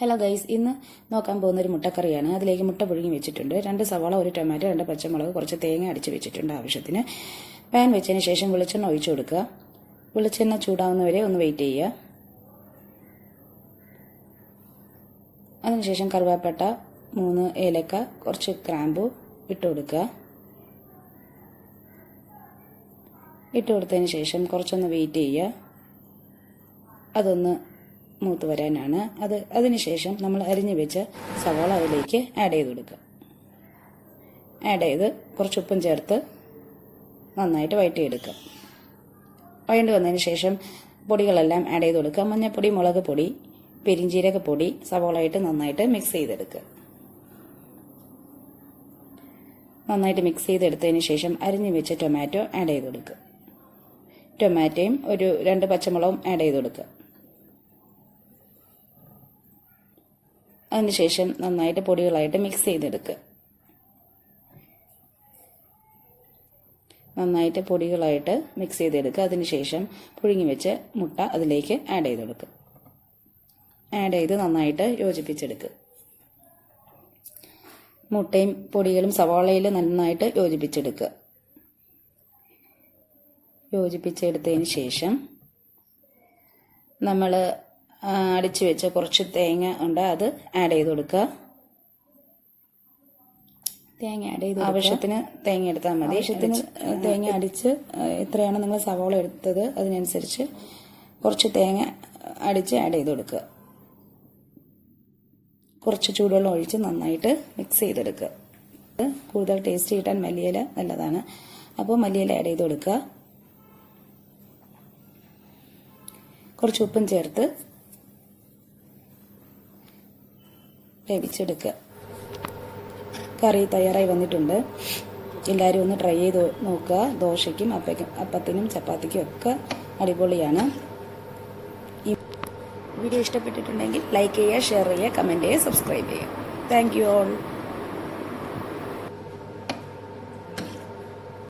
Hello guys ഇന്ന് നോക്കാൻ പോകുന്ന ഒരു മുട്ടക്കറിയാണ്. അതിലേക്ക് മുട്ട പുഴുങ്ങി വെച്ചിട്ടുണ്ട്. രണ്ട് സവാള ഒരു ടൊമാറ്റോ രണ്ട് പച്ചമുളക് കുറച്ച് തേങ്ങ അടിച്ച് വെച്ചിട്ടുണ്ട് ആവശ്യത്തിന്. പാൻ വെച്ചതിന് ശേഷം വെളിച്ചെണ്ണ ഒഴിച്ചു കൊടുക്കുക. വെളിച്ചെണ്ണ ചൂടാവുന്നവരെ ഒന്ന് വെയിറ്റ് ചെയ്യുക. അതിനുശേഷം കറുവാപ്പട്ട മൂന്ന് ഏലക്ക കുറച്ച് ക്രാമ്പു ഇട്ട് കൊടുക്കുക. ഇട്ട് കൊടുത്തതിന് ശേഷം കുറച്ചൊന്ന് വെയിറ്റ് ചെയ്യുക. അതൊന്ന് മൂത്ത് വരാനാണ്. അത് അതിനുശേഷം നമ്മൾ അരിഞ്ഞു വെച്ച സവാള അതിലേക്ക് ആഡ് ചെയ്ത് കൊടുക്കുക. ആഡ് ചെയ്ത് കുറച്ച് ഉപ്പും ചേർത്ത് നന്നായിട്ട് വഴറ്റിയെടുക്കുക വഴണ്ട് വന്നതിന് ശേഷം പൊടികളെല്ലാം ആഡ് ചെയ്ത് കൊടുക്കുക. മഞ്ഞൾപ്പൊടി മുളക് പൊടി പെരിഞ്ചീരകപ്പൊടി സവാളയായിട്ട് നന്നായിട്ട് മിക്സ് ചെയ്തെടുക്കുക. നന്നായിട്ട് മിക്സ് ചെയ്തെടുത്തതിന് ശേഷം അരിഞ്ഞു വെച്ച ടൊമാറ്റോ ആഡ് ചെയ്ത് കൊടുക്കുക. ടൊമാറ്റോയും ഒരു രണ്ട് പച്ചമുളകും ആഡ് ചെയ്ത് കൊടുക്കുക. അതിനുശേഷം നന്നായിട്ട് പൊടികളായിട്ട് മിക്സ് ചെയ്തെടുക്കുക നന്നായിട്ട് പൊടികളായിട്ട് മിക്സ് ചെയ്തെടുക്കുക അതിനുശേഷം പുഴുങ്ങി വെച്ച് മുട്ട അതിലേക്ക് ആഡ് ചെയ്ത് കൊടുക്കുക ആഡ് ചെയ്ത് നന്നായിട്ട് യോജിപ്പിച്ചെടുക്കുക മുട്ടയും പൊടികളും സവാളയിൽ നന്നായിട്ട് യോജിപ്പിച്ചെടുക്കുക യോജിപ്പിച്ചെടുത്തതിന് ശേഷം നമ്മൾ അടിച്ചു വെച്ച കുറച്ച് തേങ്ങ ഉണ്ട്. അത് ആഡ് ചെയ്ത് കൊടുക്കുക. തേങ്ങ ആഡ് ചെയ്ത് ആവശ്യത്തിന് തേങ്ങ എടുത്താൽ മതി. ആവശ്യത്തിന് തേങ്ങ അടിച്ച് എത്രയാണ് നിങ്ങൾ സവോള എടുത്തത്. അതിനനുസരിച്ച് കുറച്ച് തേങ്ങ അടിച്ച് ആഡ് ചെയ്ത് കൊടുക്കുക. കുറച്ച് ചൂടുവെള്ളം ഒഴിച്ച് നന്നായിട്ട് മിക്സ് ചെയ്തെടുക്കുക കൂടുതൽ ടേസ്റ്റ് കിട്ടാൻ മല്ലിയില നല്ലതാണ്. അപ്പോൾ മല്ലിയില ആഡ് ചെയ്ത് കൊടുക്കുക. കുറച്ച് ഉപ്പും ചേർത്ത് വേവിച്ചെടുക്കുക. കറി തയ്യാറായി വന്നിട്ടുണ്ട്. എല്ലാവരും ഒന്ന് ട്രൈ ചെയ്ത് നോക്കുക. ദോശയ്ക്കും അപ്പയ്ക്കും അപ്പത്തിനും ചപ്പാത്തിക്കും ഒക്കെ അടിപൊളിയാണ്. ഈ വീഡിയോ ഇഷ്ടപ്പെട്ടിട്ടുണ്ടെങ്കിൽ ലൈക്ക് ചെയ്യുക ഷെയർ ചെയ്യുക കമന്റ് ചെയ്യുക സബ്സ്ക്രൈബ് ചെയ്യുക. Thank you all